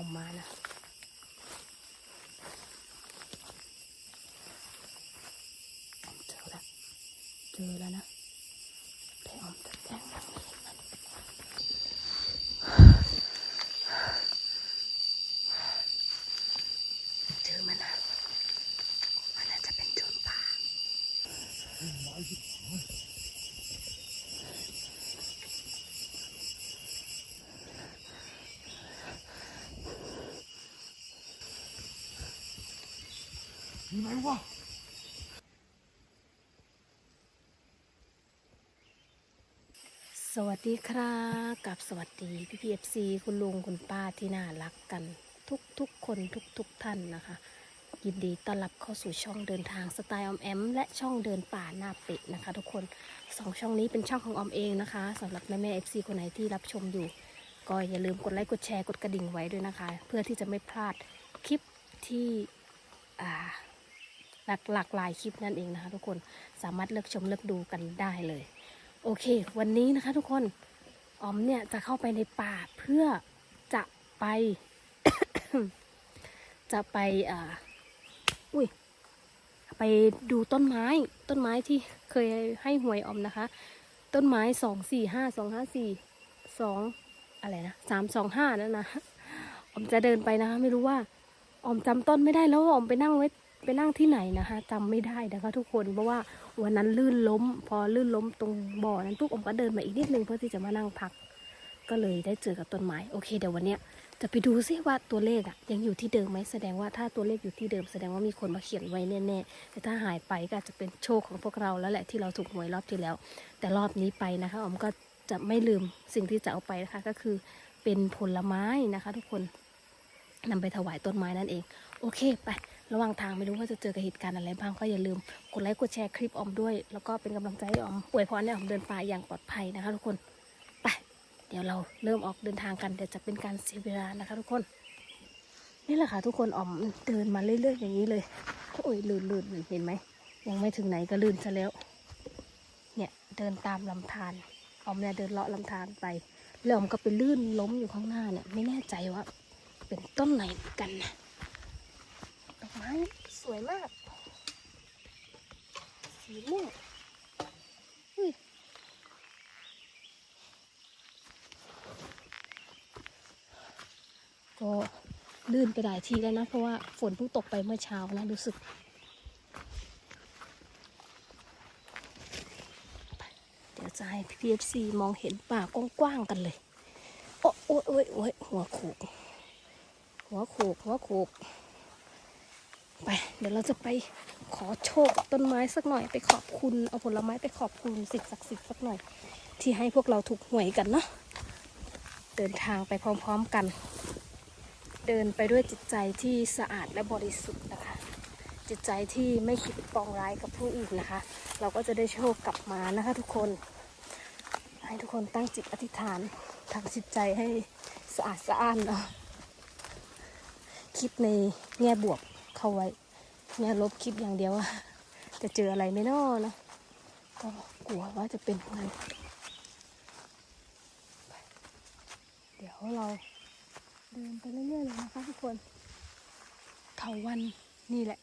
ออกมานะเจอแล้วเจอแล้วนะแต่ออมจะแกล้งทำไม่เห็นมันเจอมันนะมันน่าจะเป็นโจรป่า อยู่ไหนวะสวัสดีครับกับสวัสดีพี่พีเอฟซีคุณลุงคุณป้าที่น่ารักกัน ทุกทุกคนทุกทุกท่านนะคะ ยินดีต้อนรับเข้าสู่ช่องเดินทางสไตล์ออมแอม และช่องเดินป่าหน้าเป็ดนะคะ ทุกคนสองช่องนี้เป็นช่องของออมเองนะคะสำหรับแม่แม่เอฟซีคนไหนที่รับชมอยู่ ก็อย่าลืมกดไลค์กดแชร์กดกระดิ่งไว้ด้วยนะคะ เพื่อที่จะไม่พลาดคลิปที่อ่า หลากหลากหลายคลิปนั่นเองนะคะ ทุกคนสามารถเลือกชมเลือกดูกันได้เลย โอเค วันนี้นะคะ ทุกคนออมเนี่ยจะเข้าไปในป่าเพื่อจะไป จะไปอ่าอุ้ยไปดูต้นไม้ต้นไม้ที่เคยให้หวยออมนะคะ ต้นไม้สองสี่ห้าสองห้าสี่สองอะไรนะสามสองห้านั่นนะออมจะเดินไปนะคะ ไม่รู้ว่าออมจำต้นไม่ได้แล้วออมไปนั่งไว้ ไปนั่งที่ไหนนะคะจำไม่ได้นะคะ ทุกคนเพราะว่าวันนั้นลื่นล้ม พอลื่นล้มตรงบ่อนั้นปุ๊บผมก็เดินมาอีกนิดนึงเพื่อที่จะมานั่งพัก ก็เลยได้เจอกับต้นไม้โอเคเดี๋ยววันเนี้ยจะไปดูซิว่าตัวเลขอะยังอยู่ที่เดิมไหมแสดงว่าถ้าตัวเลขอยู่ที่เดิมแสดงว่ามีคนมาเขียนไว้แน่ๆแต่ถ้าหายไปก็อาจจะเป็นโชคของพวกเราแล้วแหละที่เราถูกหวยรอบที่แล้ว แต่รอบนี้ไปนะคะออมก็จะไม่ลืมสิ่งที่จะเอาไปนะคะ ก็คือเป็นผลไม้นะคะ ทุกคนนำไปถวายต้นไม้นั่นเอง โอเคไป ระหว่างทางไม่รู้ว่าจะเจอกับเหตุการณ์อะไรบ้างก็อย่าลืมกดไลค์กดแชร์คลิปออมด้วย แล้วก็เป็นกำลังใจให้ออมอวยพรให้ออมเดินป่าอย่างปลอดภัยนะคะทุกคนไปเดี๋ยวเราเริ่มออกเดินทางกันเดี๋ยวจะเป็นการเสียเวลานะคะทุกคนนี่แหละค่ะทุกคนออมเดินมาเรื่อยๆอย่างนี้เลยโอ้ยลื่นลื่นเห็นไหมยังไม่ถึงไหนก็ลื่นซะแล้ว เนี่ยเดินตามลำธารออมเนี่ยเดินเลาะลำธารไปแล้วออมก็ไปลื่นล้มอยู่ข้างหน้าเนี่ยไม่แน่ใจว่าเป็นต้นไหนกันนะ ไม้สวยมาก สีม่วงก็ลื่นไปหลายทีแล้วนะ เพราะว่าฝนเพิ่งตกไปเมื่อเช้านะรู้สึกเดี๋ยวจะให้ PFC มองเห็นป่ากว้างๆกันเลย โอ้โอ้ยโอ้ยโอ้ยหัวโขกหัวโขกหัวโขกไป เดี๋ยวเราจะไปขอโชคต้นไม้สักหน่อยไปขอบคุณเอาผลไม้ไปขอบคุณสิ่งศักดิ์สิทธิ์สักหน่อย ที่ให้พวกเราถูกหวยกันเนาะเดินทางไปพร้อมๆกัน เดินไปด้วยจิตใจที่สะอาดและบริสุทธิ์นะคะ จิตใจที่ไม่คิดปองร้ายกับผู้อื่นนะคะ เราก็จะได้โชคกลับมานะคะ ทุกคน ให้ทุกคนตั้งจิตอธิษฐานทำจิตใจให้สะอาดสะอ้านเนาะคิดในแง่บวกเข้าไว้ แง่ลบคิดอย่างเดียวว่าจะเจออะไรไม่นอเนาะก็กลัวว่าจะเป็นอะไรเดี๋ยวเราเดินไปเรื่อยๆเลยนะคะทุกคนเถาวันนี่แหละ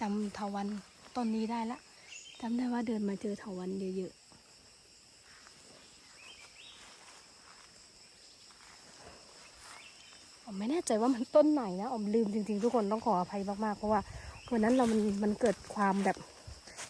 จำเถาวันต้นนี้ได้ละจำได้ว่าเดินมาเจอเถาวันเยอะๆผมไม่แน่ใจว่ามันต้นไหนนะผมลืมจริงๆทุกคนต้องขออภัยมากๆเพราะว่า วันนั้นเรามันมันเกิดความแบบ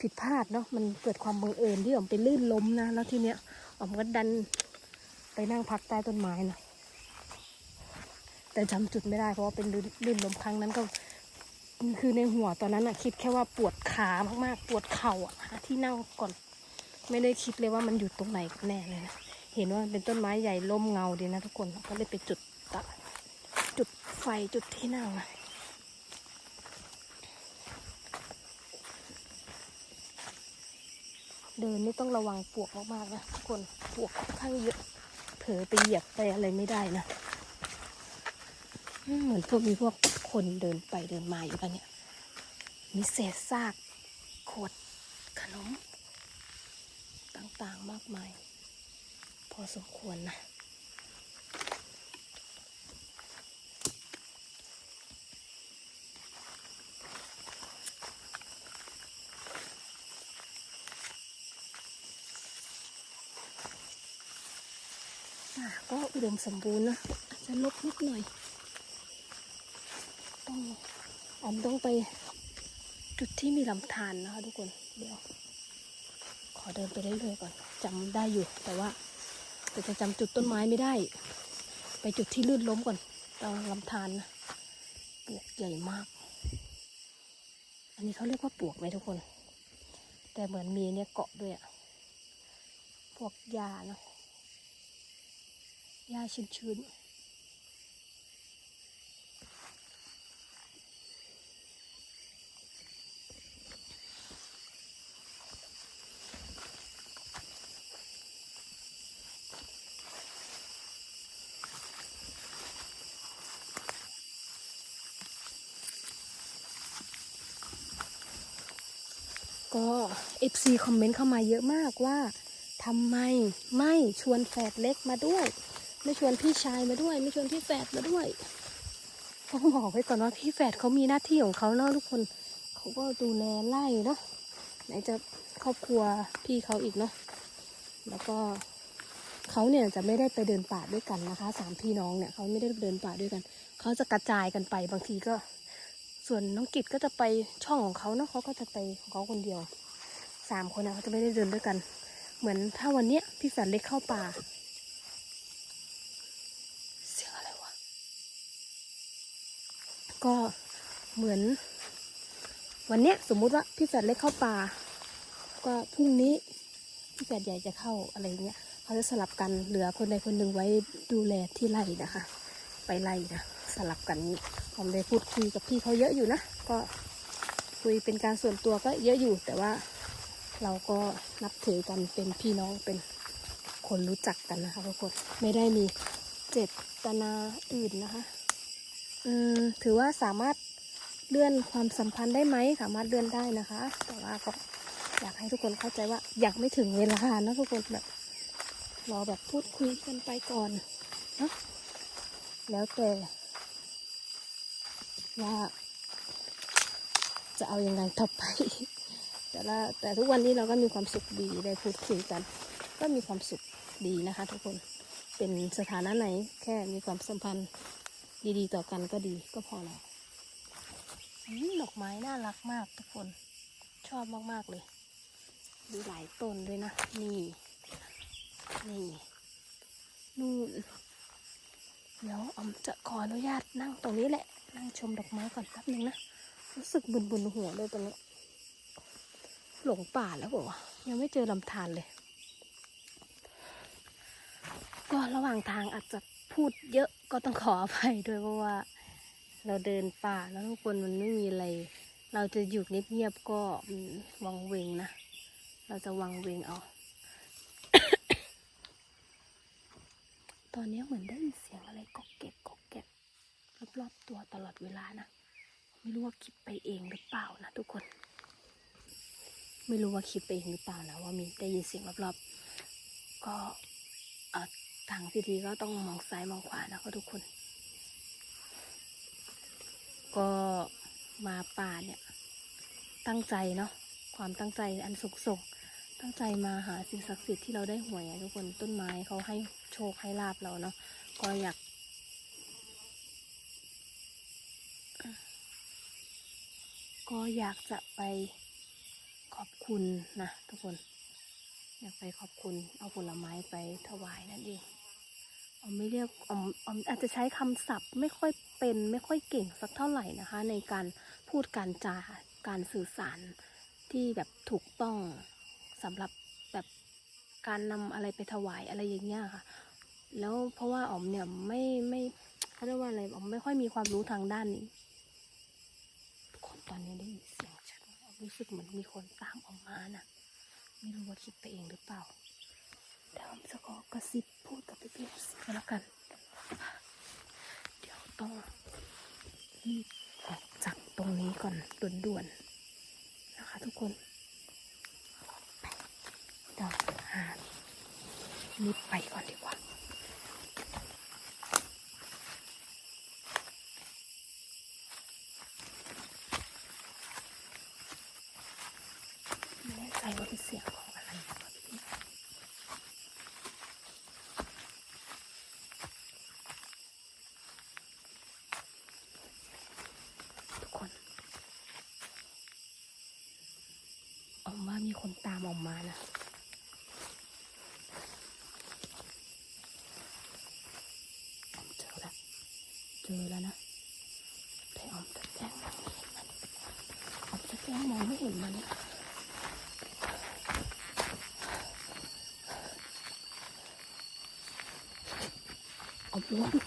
ผิดพลาดเนาะมันเกิดความบังเอิญที่ผมไปลื่นล้มนะแล้วทีเนี้ยผมก็ดันไปนั่งพักใต้ต้นไม้นะแต่จำจุดไม่ได้เพราะว่าเป็นลื่นล้มครั้งนั้นก็คือในหัวตอนนั้นอะคิดแค่ว่าปวดขามากๆ ปวดเข่าอะหาที่นั่งก่อน ไม่ได้คิดเลยว่ามันอยู่ตรงไหนกันแน่เลยนะเห็นว่ามันเป็นต้นไม้ใหญ่ร่มเงาดีนะทุกคนก็เลยไปจุดตะจุดไฟจุดที่นั่งอะ เดินนี่ต้องระวังปวกมากๆนะทุกคนปวกค่อนข้างเยอะ เผลอไปเหยียบไปอะไรไม่ได้นะเหมือนพวกมีพวกคนเดินไปเดินมาอยู่กันเนี่ย มีเศษซากขวดขนม ต่างๆมากมาย พอสมควรนะ ก็อุดมสมบูรณ์นะอาจจะลกนิดหน่อยต้องออมต้องไปจุดที่มีลำธารนะคะทุกคนเดี๋ยว ขอเดินไปเรื่อยๆก่อนจำได้อยู่แต่ว่าแต่จะจำจุดต้นไม้ไม่ได้ ไปจุดที่ลื่นล้มก่อนตรงลำธารนะปลวกใหญ่มาก อันนี้เขาเรียกว่าปลวกไหมทุกคน แต่เหมือนมีเนี่ยเกาะด้วยอะพวกหญ้าเนาะ หญ้าชื้นๆก็ FC คอมเมนต์เข้ามาเยอะมากว่าทำไมไม่ชวนแฝดเล็กมาด้วย ไม่ชวนพี่ชายมาด้วย ไม่ชวนพี่แฝดมาด้วยต้องบอกไว้ก่อนว่าพี่แฝดเขามีหน้าที่ของเขาเนาะทุกคนเขาก็ดูแลไล่เนาะไหนจะครอบครัวพี่เขาอีกเนาะแล้วก็เขาเนี่ยจะไม่ได้ไปเดินป่าด้วยกันนะคะสามพี่น้องเนี่ยเขาไม่ได้เดินป่าด้วยกันเขาจะกระจายกันไปบางทีก็ ส่วนน้องกิจก็จะไปช่องของเขาเนาะเขาก็จะไปของเขาคนเดียวสามคนนะเขาจะไม่ได้เดินด้วยกัน เหมือนถ้าวันเนี้ยพี่แฝดเล็กเข้าป่า เสียงอะไรวะ ก็เหมือน วันเนี้ยสมมุติว่าพี่แฝดเล็กเข้าป่า ก็พรุ่งนี้พี่แฝดใหญ่จะเข้าอะไรเงี้ยเขาจะสลับกันเหลือคนใดคนหนึ่งไว้ดูแลที่ไร่นะคะ ไปไล่นะสลับกันนี้ผมได้พูดคุยกับพี่เขาเยอะอยู่นะก็คุยเป็นการส่วนตัวก็เยอะอยู่ แต่ว่าเราก็นับถือกันเป็นพี่น้องเป็นคนรู้จักกันนะคะทุกคนไม่ได้มีเจตนาอื่นนะคะ ถือว่าสามารถเลื่อนความสัมพันธ์ได้ไหมสามารถเลื่อนได้นะคะ แต่ว่าก็อยากให้ทุกคนเข้าใจว่าอยากไม่ถึงเวลานะทุกคนแบบรอแบบพูดคุยกันไปก่อนเนาะแล้วแต่ว่าจะเอาอยัางไงต่อไป แต่ละแต่ทุกวันนี้เราก็มีความสุขดีได้พูดคุยกัน ก็มีความสุขดีนะคะ ทุกคนเป็นสถานะไหนแค่มีความสัมพันธ์ ดีๆ ต่อกันก็ดีก็พอแล้วอืมดอกไม้น่ารักมากทุกคนชอบมากๆเลย มีหลายต้นด้วยนะ นี่ นี่นู่นเดี๋ยวออมจะขออนุญาตนั่งตรงนี้แหละ นั่งชมดอกไม้ก่อนแป๊บนึงนะ รู้สึกบุนบุนหัวเลยตรงนี้หลงป่าแล้วบอกว่ายังไม่เจอลำธารเลย ก็ระหว่างทางอาจจะ พูดเยอะก็ต้องขออภัยด้วยเพราะว่า เราเดินป่าแล้วทุกคนมันไม่มีอะไร เราจะอยู่เงียบๆก็วังเวงนะ เราจะวังเวงเอา ตอนนี้เหมือนได้ยินเสียงอะไรก็เก็กก็เก็กรอบๆตัวตลอดเวลานะ ไม่รู้ว่าคิดไปเองหรือเปล่านะทุกคน ไม่รู้ว่าคิดไปเองหรือเปล่านะว่ามีได้ยินเสียงรอบๆ ก็อ่อ ทางที่ดีก็ต้องมองซ้ายมองขวานะคะทุกคน ก็มาป่าเนี่ย ตั้งใจเนาะความตั้งใจอันสุขส่งตั้งใจมาหาสิ่งศักดิ์สิทธิ์ที่เราได้หวยอะทุกคนต้นไม้เขาให้โชคให้ลาบเราเนาะก็อยากก็อยากจะไปขอบคุณนะทุกคน อยากไปขอบคุณเอาผลไม้ไปถวายนั่นเอง ออมไม่เรียกออมออมอาจจะใช้คำศัพท์ไม่ค่อยเป็นไม่ค่อยเก่งสักเท่าไหร่นะคะ ในการพูดการจาการสื่อสารที่แบบถูกต้องสำหรับแบบการนำอะไรไปถวายอะไรอย่างเงี้ยค่ะ แล้วเพราะว่าออมเนี่ยไม่ไม่เขาเรียกว่าอะไรออมไม่ค่อยมีความรู้ทางด้านนี้ทุกคนตอนนี้ได้ยินเสียงชัดมากรู้สึกเหมือนมีคนตามออกมานะไม่รู้ว่าคิดไปเองหรือเปล่า เดี๋ยวผมจะขอกระซิบพูดกับพี่พี่สิแล้วกัน เดี๋ยวต้องรีบออกจากตรงนี้ก่อนด่วนๆนะคะ ทุกคนไปเดี๋ยวหารีบไปก่อนดีกว่า ว่ามีคนตามออกมานะเจอแล้วเจอแล้วนะแต่ออมจะแจ้งมองไม่เห็นมันออมจะแจ้งมองไม่เห็นมันออมรู้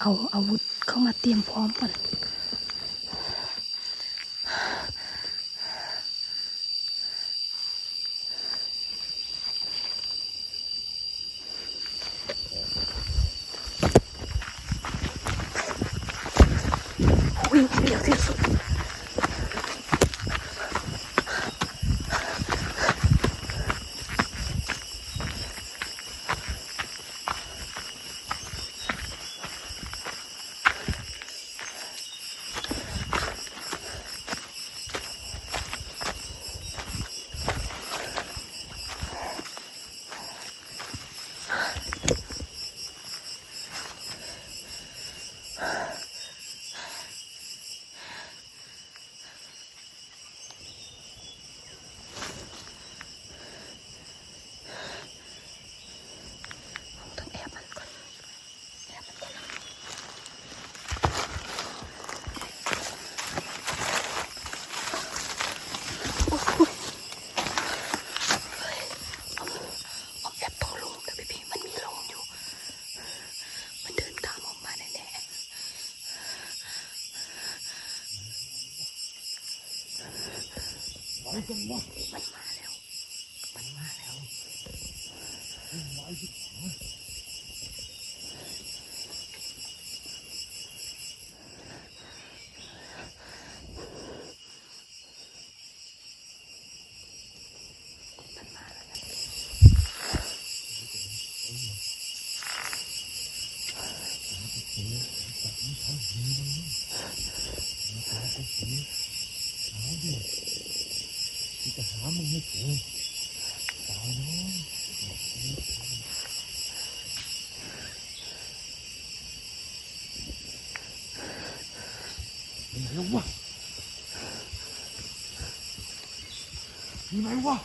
เอาอาวุธเข้ามาเตรียมพร้อมก่อนวิ่งให้เร็วที่สุด ต้องแอบมันก่อนแอบมันก่อนนะโอ้โหเฮ้ยเอาเอาแอบตรงหลุมนะพี่พี่มันมีหลุมอยู่ มันเดินตามออกมาแน่ๆ ไหนกันวะมันมาแล้วมันมาแล้วไหนที่ไหนมันมาแล้วนะที่จะหามึงเจอตา ยน้องเป็นไงวะมีไหมวะ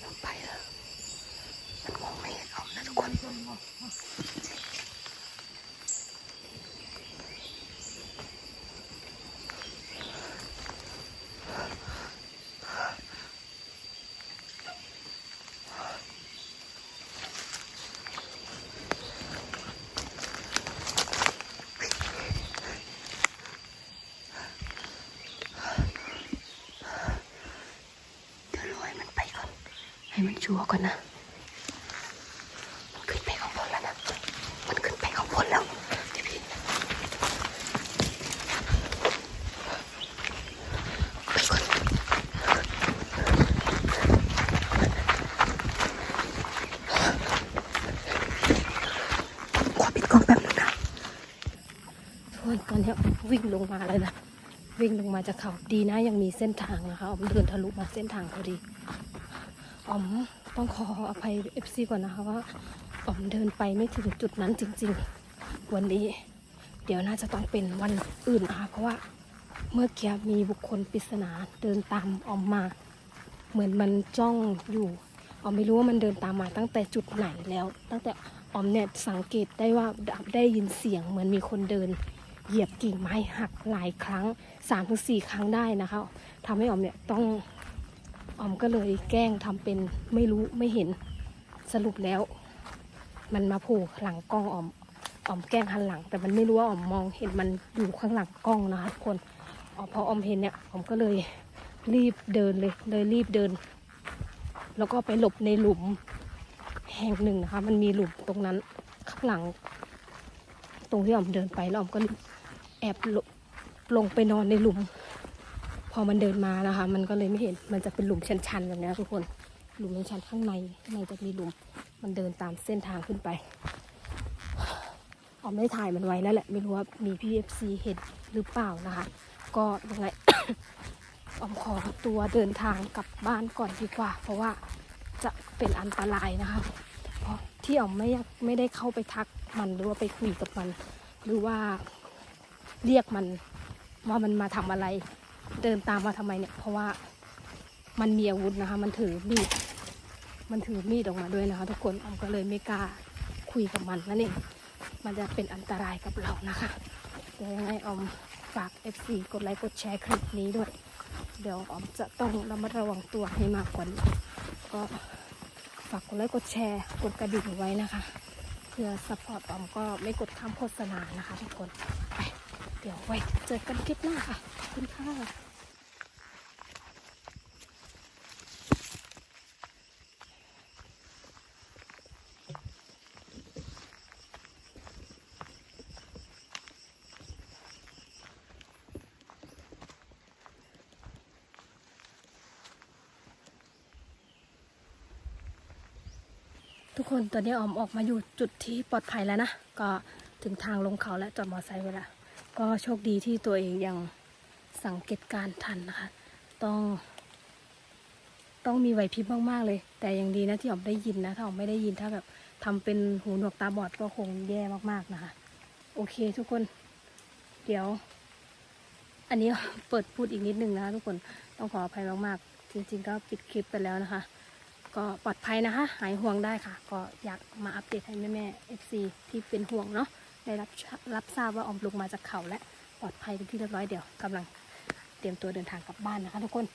มันไปแล้ว มันมองไม่เห็นออมนะทุกคน กันวะ เดี๋ยวรอให้มันไปก่อน ให้มัน ชัวร์ก่อนนะ มันขึ้นไปข้างบนแล้วนะ มันขึ้นไปข้างบนแล้วพี่พี่ไปก่อนขอปิดกล้องแป๊บนึงนะทุกคนตอนนี้วิ่งลงมาเลยนะวิ่งลงมาจากเขาดีนะยังมีเส้นทางนะคะออมเดินทะลุมาเส้นทางพอดี ออมต้องขออภัยเอฟซีก่อนนะคะว่าออมเดินไปไม่ถึงจุดนั้นจริง ๆ วันนี้ เดี๋ยวน่าจะต้องเป็นวันอื่นนะคะเพราะว่าเมื่อกี้มีบุคคลปริศนาเดินตามออมมา เหมือนมันจ้องอยู่ออมไม่รู้ว่ามันเดินตามมาตั้งแต่จุดไหนแล้ว ตั้งแต่ออมเนี่ยสังเกตได้ว่าได้ยินเสียงเหมือนมีคนเดิน เหยียบกิ่งไม้หักหลายครั้งสามถึงสี่ครั้งได้นะคะทำให้ออมเนี่ยต้อง ออมก็เลยแกล้งทำเป็นไม่รู้ไม่เห็นสรุปแล้ว มันมาโผล่หลังกล้องออมออมแกล้งหันหลัง แต่มันไม่รู้ว่าออมมองเห็นมันอยู่ข้างหลังกล้องนะคะทุกคนออพอออมเห็นเนี่ยออมก็เลยรีบเดินเลยเลยรีบเดิน แล้วก็ไปหลบในหลุมแห่งหนึ่งนะคะ มันมีหลุมตรงนั้นข้างหลัง ตรงที่ออมเดินไปแล้วออมก็แอบลงลงไปนอนในหลุม อมันเดินมานะคะ มันก็เลยไม่เห็นมันจะเป็นหลุมชันๆแบบนี้ทุกคนหลุมเป็นชันข้างในข้างในจะมีหลุม มันเดินตามเส้นทางขึ้นไปออมได้ถ่ายมันไว้แล้วแหละไม่รู้ว่ามีพี่เอฟซีเห็นหรือเปล่านะคะ ก็ยังไงออมขอตัวเดินทางกลับบ้านก่อนดีกว่า เพราะว่าจะเป็นอันตรายนะคะเพราะที่ออมไม่ยากไม่ได้เข้าไปทักมันหรือว่าไปคุยกับมัน หรือว่าเรียกมันว่ามันมาทำอะไร เดินตามมาทำไมเนี่ย เพราะว่ามันมีอาวุธนะคะ มันถือมีด มันถือมีดออกมาด้วยนะคะ ทุกคนออมก็เลยไม่กล้าคุยกับมันนั่นเองมันจะเป็นอันตรายกับเรานะคะเดี๋ยวยังไงออมฝาก FC กดไลค์กดแชร์คลิปนี้ด้วย เดี๋ยวออมจะต้องระมัดระวังตัวให้มากกว่านี้ก็ฝากกดไลค์กดแชร์กดกระดิ่งไว้นะคะเพื่อสปอร์ตออมก็ไม่กดข้ามโฆษณานะคะทุกคนไป ดี๋ยวไว้เจอกันคลิปหน้าค่ะขอบคุณค่ะทุกคนตอนนี้ออมออกมาอยู่จุดที่ปลอดภัยแล้วนะ ก็ถึงทางลงเขาและจอดมอไซค์ไว้ละ ก็โชคดีที่ตัวเองยังสังเกตการณ์ทันนะคะ ต้อง ต้องมีไหวพริบมากๆเลย แต่ยังดีนะที่ออมได้ยินนะ ถ้าออมไม่ได้ยินถ้าแบบทำเป็นหูหนวกตาบอดก็คงแย่มากๆนะคะ โอเคทุกคน เดี๋ยว อันนี้เปิดพูดอีกนิดนึงนะคะทุกคนต้องขออภัยมากๆ จริงๆ ก็ปิดคลิปไปแล้วนะคะ ก็ปลอดภัยนะคะ หายห่วงได้ค่ะ ก็อยากมาอัปเดตให้แม่แม่ๆ FC ที่เป็นห่วงเนาะ ได้รับรับทราบว่าออมลงมาจากเขาและปลอดภัยเป็นที่เรียบร้อยเดี๋ยวกำลังเตรียมตัวเดินทางกลับบ้านนะคะทุกคน